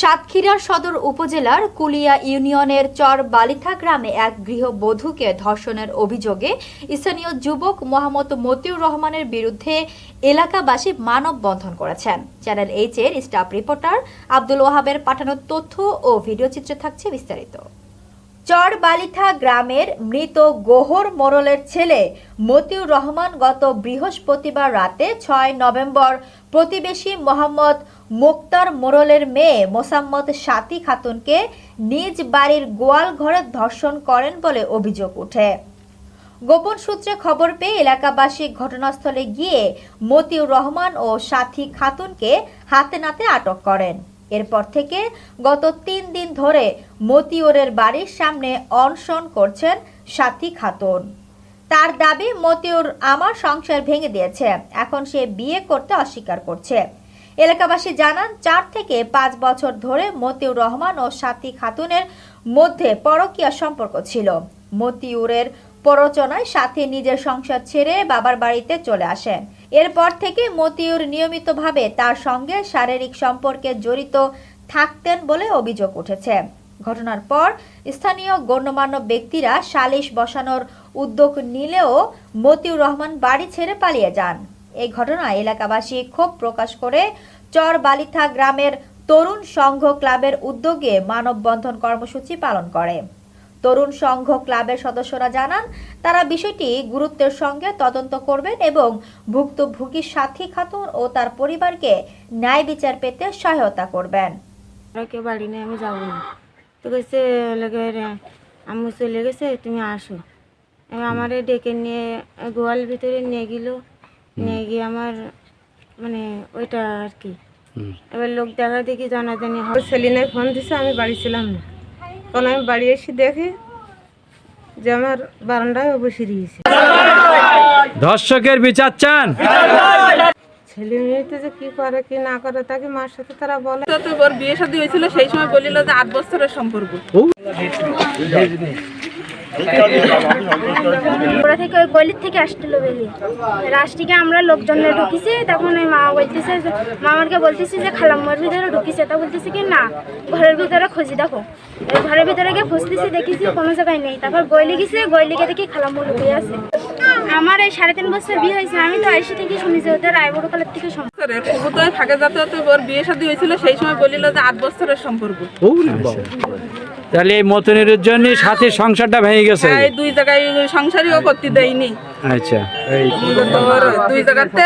সাতক্ষীরার সদর উপজেলার কুলিয়া ইউনিয়নের চর বালিথা গ্রামে এক গৃহবধূকে ধর্ষণের অভিযোগে স্থানীয় যুবক মোহাম্মদ মতিউর রহমানের বিরুদ্ধে এলাকাবাসী মানববন্ধন করেছেন। চ্যানেল এইচ এর স্টাফ রিপোর্টার আব্দুল ওয়াহাবের পাঠানো তথ্য ও ভিডিও চিত্রে থাকছে বিস্তারিত। চর বালিথা গ্রামের মৃত গোহর মোরলের ছেলে মতিউর রহমান গত বৃহস্পতিবার রাতে ছয় নভেম্বর প্রতিবেশী মোহাম্মদ মুক্তার মোরলের মেয়ে মোসাম্মদ সাথী খাতুনকে নিজ বাড়ির গোয়াল ঘরে ধর্ষণ করেন বলে অভিযোগ ওঠে। গোপন সূত্রে খবর পেয়ে এলাকাবাসী ঘটনাস্থলে গিয়ে মতিউর রহমান ও সাথী খাতুনকে হাতে নাতে আটক করেন। এরপর থেকে গত তিন দিন ধরে মতিউরের বাড়ির সামনে অনশন করছেন সাথী খাতুন। তার দাবি মতিউর আমার সংসার ভেঙে দিয়েছে, এখন সে বিয়ে করতে অস্বীকার করছে। এলাকাবাসী জানান, চার থেকে পাঁচ বছর ধরে মতিউর রহমান ও সাথী খাতুনের মধ্যে পরকীয়া সম্পর্ক ছিল। মতিউরের প্ররোচনায় সাথী নিজের সংসার ছেড়ে বাবার বাড়িতে চলে আসেন এরপর থেকে মতিউর নিয়মিতভাবে তার সঙ্গে শারীরিক সম্পর্কে জড়িত থাকতেন বলে অভিযোগ উঠেছে। ঘটনার পর স্থানীয় গণ্যমান্য ব্যক্তিরা সালিশ বসানোর উদ্যোগ নিলেও মতিউর রহমান বাড়ি ছেড়ে পালিয়ে যান। এই ঘটনায় এলাকাবাসী ক্ষোভ প্রকাশ করে চর বালিথা গ্রামের তরুণ সংঘ ক্লাবের উদ্যোগে মানববন্ধন কর্মসূচি পালন করে। তরুণ সংঘ ক্লাবের সদস্যরা জানান, তারা বিষয়টি গুরুত্বের সঙ্গে তদন্ত করবেন এবং ভুক্তভোগী সাথী খাতুন ও তার পরিবারকে ন্যায় বিচার পেতে সহায়তা করবেন। বাড়ি নেই আমি যাব না। তো গেছে আম্মু চলে গেছে, তুমি আসো। আমার ডেকে নিয়ে, গোয়াল ভিতরে নিয়ে গেল। নিয়ে গিয়ে আমার মানে ওইটা আর কি। এবার লোক দেখা দেখি জানাজানি হয়। সেলিনে ফোন দিছে আমি বাড়ি ছিলাম না। তখন আমি বাড়ি এসে দেখি যে আমার বারান্দায় ও বসে দিয়েছে ধর্ষকের বিচার চান? ছেলে মেয়েতে যে কি করে কি না করে তাকে মার সাথে তারা বলে? তো তো ওর বিয়ে শাদী হয়েছিল সেই সময় বলিল যে আট বছরের সম্পর্ক। ওরা থেকে ওই গলির থেকে আসছিল বেরিয়ে রাস্টিকে আমরা লোকজনে ঢুকিছি, তখন ওই মা বলতেছে যে মামারকে বলতেছি যে, খালাম্মার ভিতরে ঢুকিছে। তা বলতেছে কি, না, ঘরের ভিতরে খুঁজি, দেখো। ঘরের ভিতরে গিয়ে খুঁজতেছি, দেখেছি কোনো জায়গায় নেই। তারপর গয়লি গেছে গয়লিকে দেখি খালাম্মু ঢুকিয়ে আছে। আমার এই সাড়ে তিন বছর বিয়ে হয়েছে আমি তো আইসি থেকে শুনেছি ওদের রায়বড় কালের থেকে যাতে ওর বিয়ে শাদী হয়েছিল সেই সময় বলিল যে আট বছরের সম্পর্ক। তাহলে এই মতনের জন্য সাথে সংসারটা ভেঙে গেছে। এই দুই জায়গায় করতে দেয়নি। আচ্ছা দুই জায়গাতে